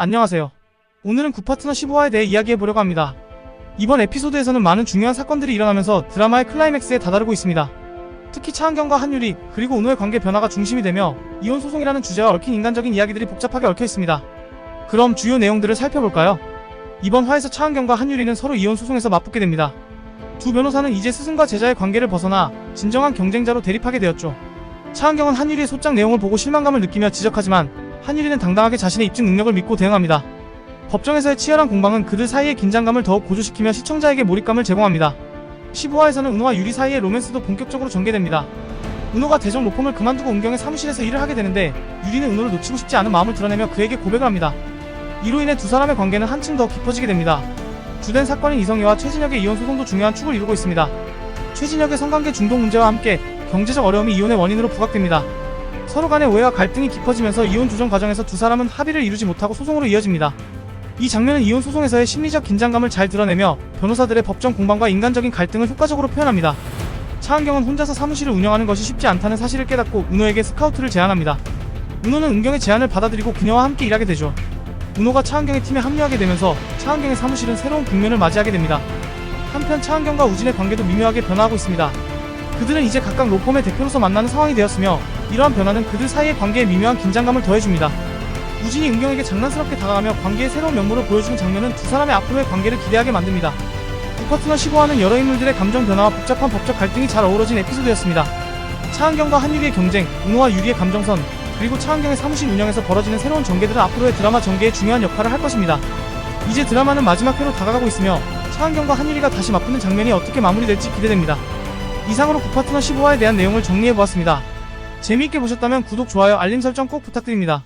안녕하세요. 오늘은 구파트너 15화에 대해 이야기해보려고 합니다. 이번 에피소드에서는 많은 중요한 사건들이 일어나면서 드라마의 클라이맥스에 다다르고 있습니다. 특히 차은경과 한유리, 그리고 은호의 관계 변화가 중심이 되며 이혼 소송이라는 주제와 얽힌 인간적인 이야기들이 복잡하게 얽혀 있습니다. 그럼 주요 내용들을 살펴볼까요? 이번 화에서 차은경과 한유리는 서로 이혼 소송에서 맞붙게 됩니다. 두 변호사는 이제 스승과 제자의 관계를 벗어나 진정한 경쟁자로 대립하게 되었죠. 차은경은 한유리의 소장 내용을 보고 실망감을 느끼며 지적하지만 한유리는 당당하게 자신의 입증 능력을 믿고 대응합니다. 법정에서의 치열한 공방은 그들 사이의 긴장감을 더욱 고조시키며 시청자에게 몰입감을 제공합니다. 15화에서는 은호와 유리 사이의 로맨스도 본격적으로 전개됩니다. 은호가 대전 로펌을 그만두고 은경의 사무실에서 일을 하게 되는데 유리는 은호를 놓치고 싶지 않은 마음을 드러내며 그에게 고백을 합니다. 이로 인해 두 사람의 관계는 한층 더 깊어지게 됩니다. 주된 사건인 이성애와 최진혁의 이혼 소송도 중요한 축을 이루고 있습니다. 최진혁의 성관계 중독 문제와 함께 경제적 어려움이 이혼의 원인으로 부각됩니다. 서로 간의 오해와 갈등이 깊어지면서 이혼 조정 과정에서 두 사람은 합의를 이루지 못하고 소송으로 이어집니다. 이 장면은 이혼 소송에서의 심리적 긴장감을 잘 드러내며 변호사들의 법정 공방과 인간적인 갈등을 효과적으로 표현합니다. 차은경은 혼자서 사무실을 운영하는 것이 쉽지 않다는 사실을 깨닫고 은호에게 스카우트를 제안합니다. 은호는 은경의 제안을 받아들이고 그녀와 함께 일하게 되죠. 은호가 차은경의 팀에 합류하게 되면서 차은경의 사무실은 새로운 국면을 맞이하게 됩니다. 한편 차은경과 우진의 관계도 미묘하게 변화하고 있습니다. 그들은 이제 각각 로펌의 대표로서 만나는 상황이 되었으며 이러한 변화는 그들 사이의 관계에 미묘한 긴장감을 더해줍니다. 우진이 은경에게 장난스럽게 다가가며 관계의 새로운 면모를 보여주는 장면은 두 사람의 앞으로의 관계를 기대하게 만듭니다. 부커트너 15화는 여러 인물들의 감정 변화와 복잡한 법적 갈등이 잘 어우러진 에피소드였습니다. 차은경과 한유리의 경쟁, 은호와 유리의 감정선, 그리고 차은경의 사무실 운영에서 벌어지는 새로운 전개들은 앞으로의 드라마 전개에 중요한 역할을 할 것입니다. 이제 드라마는 마지막 회로 다가가고 있으며 차은경과 한유리가 다시 맞붙는 장면이 어떻게 마무리될지 기대됩니다. 이상으로 구파트너 15화에 대한 내용을 정리해보았습니다. 재미있게 보셨다면 구독, 좋아요, 알림 설정 꼭 부탁드립니다.